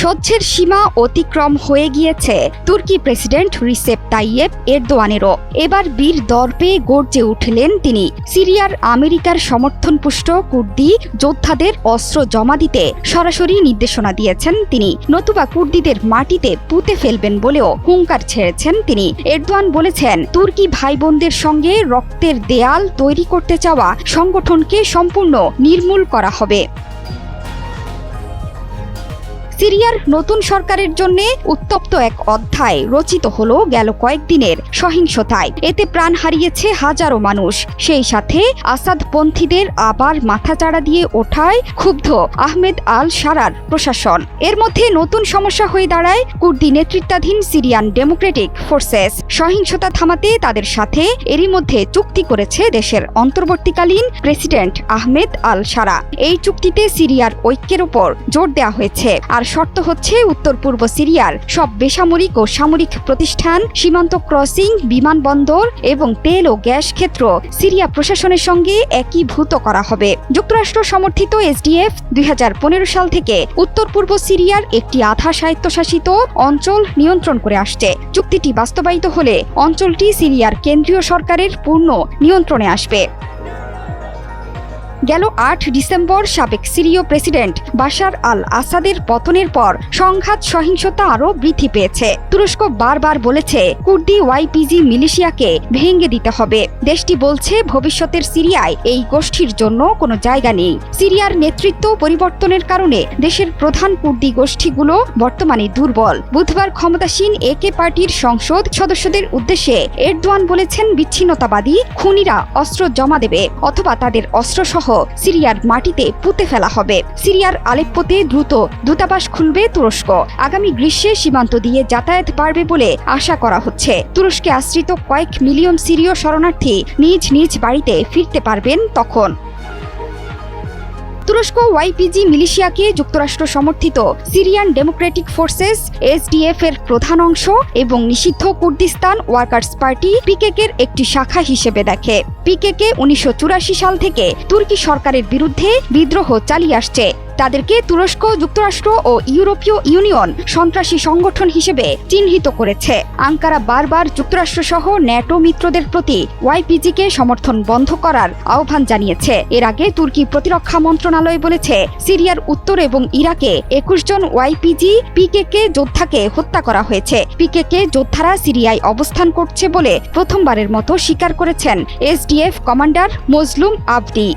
সহ্যের সীমা অতিক্রম হয়ে গিয়েছে। তুর্কি প্রেসিডেন্ট রিসেপ তাইয়েব এরদোয়ানেরও। এবার বীর দর্পে গর্জে উঠলেন তিনি। সিরিয়ার আমেরিকার সমর্থনপুষ্ট কুর্দি যোদ্ধাদের অস্ত্র জমা দিতে সরাসরি নির্দেশনা দিয়েছেন তিনি। নতুবা কুর্দিদের মাটিতে পুঁতে ফেলবেন বলেও হুঙ্কার ছেড়েছেন তিনি। এরদোয়ান বলেছেন, তুর্কি ভাই বোনদের সঙ্গে রক্তের দেয়াল তৈরি করতে চাওয়া সংগঠনকে সম্পূর্ণ নির্মূল করা হবে। সিরিয়ার নতুন সরকারের জন্য উত্তপ্ত এক অধ্যায় রচিত হলো গেল কয়েকদিনের সহিংসতায়। এতে প্রাণ হারিয়েছে হাজারো মানুষ। সেই সাথে আসাদপন্থীদের আবার মাথাচাড়া দিয়ে ওঠায় ক্ষুব্ধ আহমেদ আল সারার প্রশাসন। এর মধ্যে নতুন সমস্যা হয়ে দাঁড়ায় কুর্দি নেতৃত্বাধীন সিরিয়ান ডেমোক্রেটিক ফোর্সেস। সহিংসতা থামাতে তাদের সাথে এরই মধ্যে চুক্তি করেছে দেশের অন্তর্বর্তীকালীন প্রেসিডেন্ট আহমেদ আল সারা এই চুক্তিতে সিরিয়ার ঐক্যের উপর জোর দেওয়া হয়েছে। আর শর্ত হচ্ছে উত্তর পূর্ব সিরিয়ার সব বেসামরিক ও সামরিক প্রতিষ্ঠান, সীমান্ত ক্রসিং, বিমানবন্দর এবং তেল ও গ্যাস ক্ষেত্র সিরিয়া প্রশাসনের সঙ্গে একীভূত করা হবে। যুক্তরাষ্ট্র সমর্থিত এসডিএফ দুই হাজার পনেরো সাল থেকে উত্তর পূর্ব সিরিয়ার একটি আধা স্বায়ত্তশাসিত অঞ্চল নিয়ন্ত্রণ করে আসছে। চুক্তিটি বাস্তবায়িত হলে অঞ্চলটি সিরিয়ার কেন্দ্রীয় সরকারের পূর্ণ নিয়ন্ত্রণে আসবে। গেল আট ডিসেম্বর সাবেক সিরীয় প্রেসিডেন্ট বাশার আল আসাদের পতনের পর সংঘাত সহিংসতা আরও বৃদ্ধি পেয়েছে। তুরস্ক বারবার বলেছে কুর্দি ওয়াইপিজি মিলিশিয়াকে ভেঙে দিতে হবে। দেশটি বলছে ভবিষ্যতের সিরিয়ায় এই গোষ্ঠীর জন্য কোনো জায়গা নেই। সিরিয়ার নেতৃত্ব পরিবর্তনের কারণে দেশের প্রধান কুর্দি গোষ্ঠীগুলো বর্তমানে দুর্বল। বুধবার ক্ষমতাসীন একে পার্টির সংসদ সদস্যদের উদ্দেশ্যে এরদোয়ান বলেছেন বিচ্ছিন্নতাবাদী খুনিরা অস্ত্র জমা দেবে অথবা তাদের অস্ত্রসহ সিরিয়ার মাটিতে পুঁতে ফেলা হবে। সিরিয়ার আলেপ্পোতে দ্রুত দূতাবাস খুলবে তুরস্ক। আগামী গ্রীষ্মে সীমান্ত দিয়ে যাতায়াত পারবে বলে আশা করা হচ্ছে। তুরস্কে আশ্রিত কয়েক মিলিয়ন সিরীয় শরণার্থী নিজ নিজ বাড়িতে ফিরতে পারবেন তখন। তুরস্ক ওয়াইপিজি মিলিশিয়াকে যুক্তরাষ্ট্র সমর্থিত। সিরিয়ান ডেমোক্রেটিক ফোর্সেস এসডিএফ এর প্রধান অংশ এবং নিষিদ্ধ কুর্দিস্তান ওয়ার্কার্স পার্টি পিকেকের একটি শাখা হিসেবে দেখে। পিকেকে উনিশশো চুরাশি সাল থেকে তুর্কি সরকারের বিরুদ্ধে বিদ্রোহ চালিয়ে আসছে। তাদেরকে তুরস্ক, যুক্তরাষ্ট্র ও ইউরোপীয় ইউনিয়ন সন্ত্রাসী সংগঠন হিসেবে চিহ্নিত করেছে। আঙ্কারা বারবার যুক্তরাষ্ট্র সহ ন্যাটো মিত্রদের প্রতি ওয়াইপিজিকে সমর্থন বন্ধ করার আহ্বান জানিয়েছে। এর আগে তুর্কি প্রতিরক্ষা মন্ত্রণালয় বলেছে, সিরিয়ার উত্তর এবং ইরাকে একুশ জন ওয়াইপিজি পিকেকে যোদ্ধাকে হত্যা করা হয়েছে। পিকেকে যোদ্ধারা সিরিয়ায় অবস্থান করছে বলে প্রথমবারের মতো স্বীকার করেছেন এসডিএফ কমান্ডার মজলুম আবদি।